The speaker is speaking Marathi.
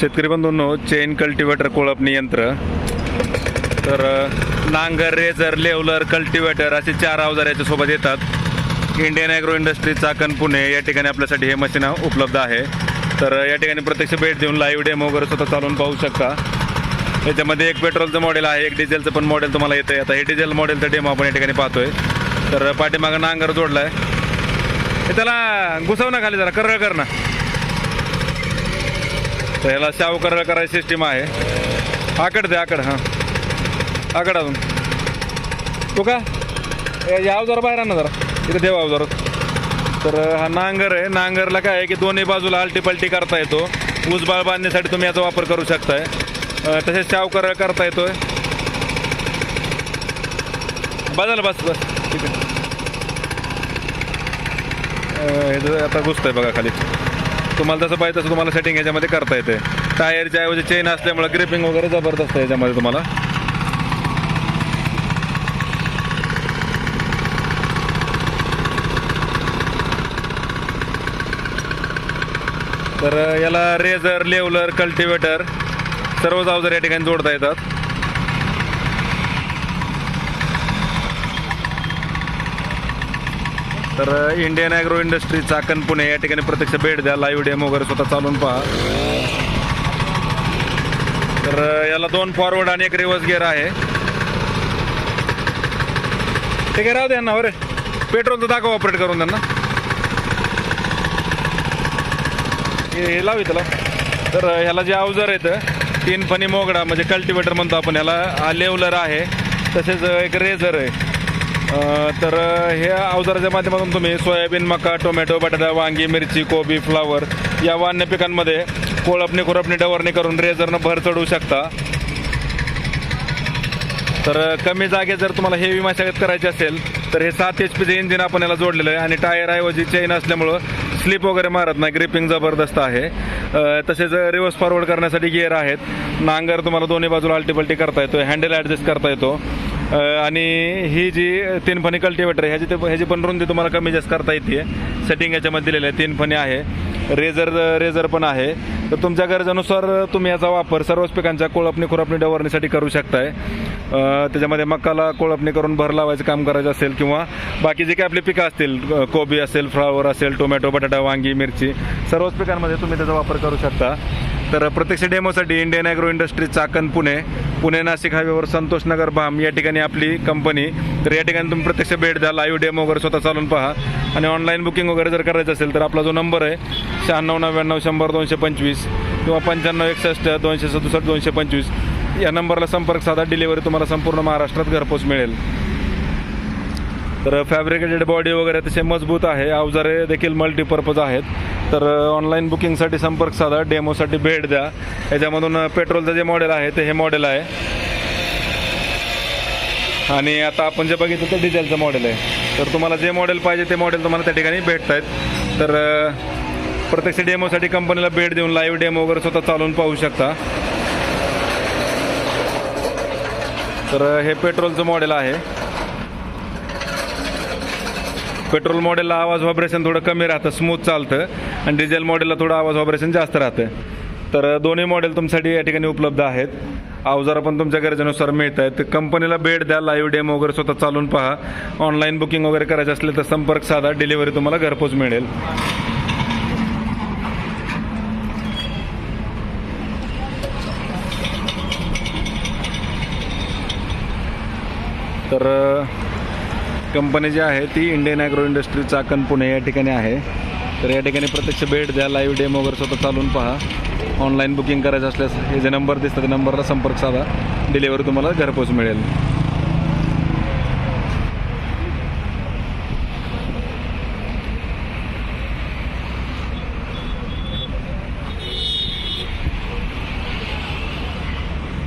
शेतकरी बंधूंनो चेन कल्टिवेटर कोळपणी यंत्र तर नांगर रेजर लेवलर कल्टिवेटर असे चार अवजार याच्यासोबत येतात. Indian agro industry Chakan Pune या ठिकाणी आपल्यासाठी हे मशीन उपलब्ध आहे. तर या ठिकाणी प्रत्यक्ष भेट देऊन लाईव्ह डेमो वगैरे स्वतः चालवून पाहू शकता. याच्यामध्ये एक पेट्रोलचं मॉडेल आहे एक डिझेलचं पण मॉडेल तुम्हाला येतं आहे आता हे डिझेल मॉडेलचं डेमो आपण या ठिकाणी पाहतोय. तर पाठीमागं नांगर जोडला आहे त्याला घुसव ना खाली जरा करळ कर ना. तर ह्याला शाव करायला करायची सिस्टीम आहे. आकड दे आकड हां. आकड अजून. तो का ए, या अवजार बाहेर आण ना जरा. इथे ठेवा जरा तर हा नांगर आहे. नांगरला काय आहे की दोन्ही बाजूला आलटी पलटी करता येतो. ऊसबाळ बांधण्यासाठी तुम्ही याचा वापर करू शकताय. तसेच शाव करळ करता येतोय. बदल बस बस. ठीक आहे. आता हे आहे आता घुसतंय बघा खाली. तुम्हाला जसं पाहिजे तसं तुम्हाला सेटिंग याच्यामध्ये करता येते. टायरच्या ऐवजी चेन असल्यामुळे ग्रिपिंग वगैरे जबरदस्त आहे याच्यामध्ये तुम्हाला. तर याला रेझर लेवलर कल्टिवेटर सर्वच अवजार या ठिकाणी जोडता येतात. तर Indian agro industry Chakan Pune या ठिकाणी प्रत्यक्ष भेट द्या. लाईव्ह डेम वगैरे स्वतः चालून पहा. तर याला दोन फॉरवर्ड आणि एक रिव्हर्स गिअर आहे. ठीक आहे राहू द्या ना पेट्रोलचं दाखव ऑपरेट करून त्यांना. हे हे लावी त्याला तर ह्याला जे अवजार येतं तीन फणी मोगडा म्हणजे कल्टिवेटर म्हणतो आपण ह्याला लेवलर आहे. तसेच एक रेझर आहे. तर हे अवजाराच्या माध्यमातून तुम्ही सोयाबीन मका टोमॅटो बटाटा वांगी मिरची कोबी फ्लावर या वान्य पिकांमध्ये कोळपणी खुरपणी डवरणी करून रेझरनं भर चढवू शकता. तर कमी जागेत जर तुम्हाला हेवी मशागत करायची असेल तर हे सात एच पीचं इंजिन आपण याला जोडलेलं आहे आणि टायरऐवजी चेन असल्यामुळं स्लिप वगैरे मारत नाही ग्रिपिंग जबरदस्त आहे. तसेच रिव्हर्स फॉरवर्ड करण्यासाठी गिअर आहेत. नांगर तुम्हाला दोन्ही बाजूला अल्टीपल्टी करता येतो हँडल ॲडजस्ट करता येतो. आणि ही जी तीन फणी कल्टिवेटर आहे ह्याची ते ह्याची पण रुंदी तुम्हाला कमी जास्त करता येते. सेटिंग याच्यामध्ये दिलेलं आहे तीन फणी आहे. रेझर रेझर पण आहे. तर तुमच्या गरजेनुसार तुम्ही याचा वापर सर्वच पिकांच्या कोळपणी खुरपणी डवरणीसाठी करू शकताय. त्याच्यामध्ये मकाला कोळपणी करून भर लावायचं काम करायचं असेल किंवा बाकी जे काही आपली पिकं असतील कोबी असेल फ्लावर असेल टोमॅटो बटाटा वांगी मिरची सर्वच पिकांमध्ये तुम्ही त्याचा वापर करू शकता. तर प्रत्यक्ष डेमोसाठी Indian agro industry Chakan Pune. Pune Nashik हायवेवर संतोष नगर भाम. या ठिकाणी आपली कंपनी. तर या ठिकाणी तुम्ही प्रत्यक्ष भेट द्या. लाईव्ह डेमो वगैरे स्वतः चालून पहा. आणि ऑनलाईन बुकिंग वगैरे जर करायचं असेल तर आपला जो नंबर आहे शहाण्णव नव्याण्णव शंभर दोनशे पंचवीस किंवा पंच्याण्णव एकसष्ट दोनशे सदुसष्ट दोनशे पंचवीस या नंबरला संपर्क साधा. डिलिव्हरी तुम्हाला संपूर्ण महाराष्ट्रात घरपोच मिळेल. तर फॅब्रिकेटेड बॉडी वगैरे तसे मजबूत आहे. अवजारे देखील मल्टीपर्पज आहेत. तर ऑनलाईन बुकिंगसाठी संपर्क साधा डेमोसाठी भेट द्या. याच्यामधून पेट्रोलचं जे मॉडेल आहे ते हे मॉडेल आहे. आणि आता आपण जे बघितलं ते डिझेलचं मॉडेल आहे. तर तुम्हाला जे मॉडेल पाहिजे ते मॉडेल तुम्हाला त्या ठिकाणी भेटत आहेत तर प्रत्यक्ष डेमोसाठी कंपनीला भेट देऊन लाईव्ह डेमो वगैरे स्वतः चालवून पाहू शकता. तर हे पेट्रोलचं मॉडेल आहे. पेट्रोल मॉडेलला आवाज व्हायब्रेशन थोडं कमी राहतं स्मूथ चालतं. आणि डिझेल मॉडेलला थोडं आवाज ऑपरेशन जास्त राहतं तर दोन्ही मॉडेल तुमच्यासाठी या ठिकाणी उपलब्ध आहेत. अवजारं पण तुमच्या गरजेनुसार मिळत आहेत कंपनीला भेट द्या लाईव्ह डेमो वगैरे स्वतः चालून पहा. ऑनलाईन बुकिंग वगैरे करायचं असले तर संपर्क साधा. डिलिव्हरी तुम्हाला घरपोच मिळेल. तर कंपनी जी आहे ती Indian agro industry Chakan Pune या ठिकाणी आहे. तर या ठिकाणी प्रत्यक्ष भेट द्या. लाईव्ह डेमो वगैरे स्वतः चालून पहा. ऑनलाईन बुकिंग करायचं असल्यास हे जे नंबर दिसतात त्या नंबरला संपर्क साधा. डिलेवरी तुम्हाला घरपोच मिळेल.